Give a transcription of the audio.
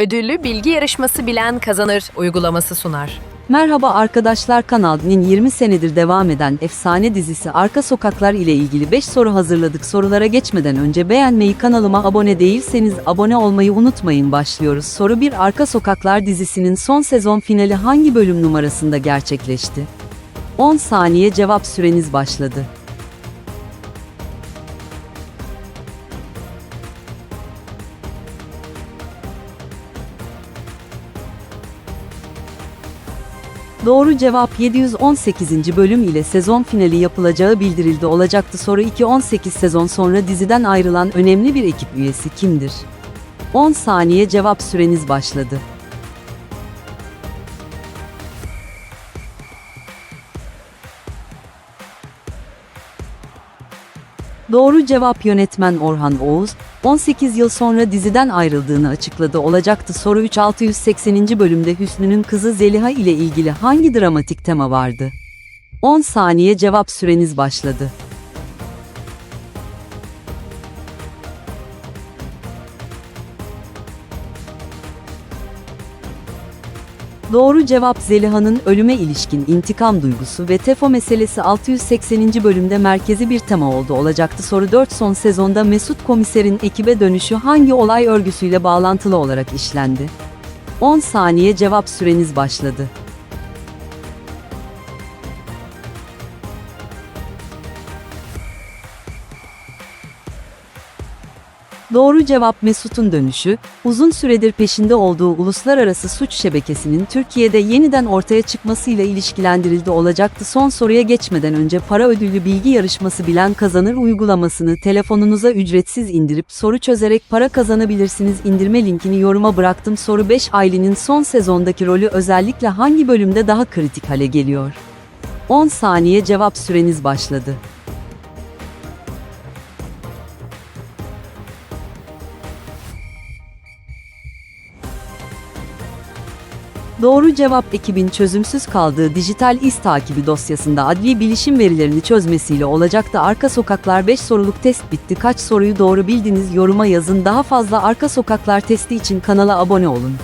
Ödüllü bilgi yarışması bilen kazanır uygulaması sunar. Merhaba arkadaşlar Kanal D'nin 20 senedir devam eden efsane dizisi Arka Sokaklar ile ilgili 5 soru hazırladık. Sorulara geçmeden önce beğenmeyi kanalıma abone değilseniz abone olmayı unutmayın başlıyoruz. Soru 1 Arka Sokaklar dizisinin son sezon finali hangi bölüm numarasında gerçekleşti? 10 saniye cevap süreniz başladı. Doğru cevap 718. bölüm ile sezon finali yapılacağı bildirildi olacaktı. Soru 2 18 sezon sonra diziden ayrılan önemli bir ekip üyesi kimdir? 10 saniye cevap süreniz başladı. Doğru cevap yönetmen Orhan Oğuz, 18 yıl sonra diziden ayrıldığını açıkladı olacaktı. Soru 3 680. bölümde Hüsnü'nün kızı Zeliha ile ilgili hangi dramatik tema vardı? 10 saniye cevap süreniz başladı. Doğru cevap Zeliha'nın ölüme ilişkin intikam duygusu ve Tefo meselesi 680. bölümde merkezi bir tema oldu olacaktı. Soru 4 son sezonda Mesut Komiser'in ekibe dönüşü hangi olay örgüsüyle bağlantılı olarak işlendi? 10 saniye cevap süreniz başladı. Doğru cevap Mesut'un dönüşü, uzun süredir peşinde olduğu uluslararası suç şebekesinin Türkiye'de yeniden ortaya çıkmasıyla ilişkilendirildi olacaktı. Son soruya geçmeden önce para ödüllü bilgi yarışması bilen kazanır uygulamasını telefonunuza ücretsiz indirip soru çözerek para kazanabilirsiniz. İndirme linkini yoruma bıraktım. Soru 5 Aylin'in son sezondaki rolü özellikle hangi bölümde daha kritik hale geliyor? 10 saniye cevap süreniz başladı. Doğru cevap ekibin çözümsüz kaldığı dijital iz takibi dosyasında adli bilişim verilerini çözmesiyle olacaktı. Arka Sokaklar 5 soruluk test bitti. Kaç soruyu doğru bildiniz yoruma yazın. Daha fazla Arka Sokaklar testi için kanala abone olun.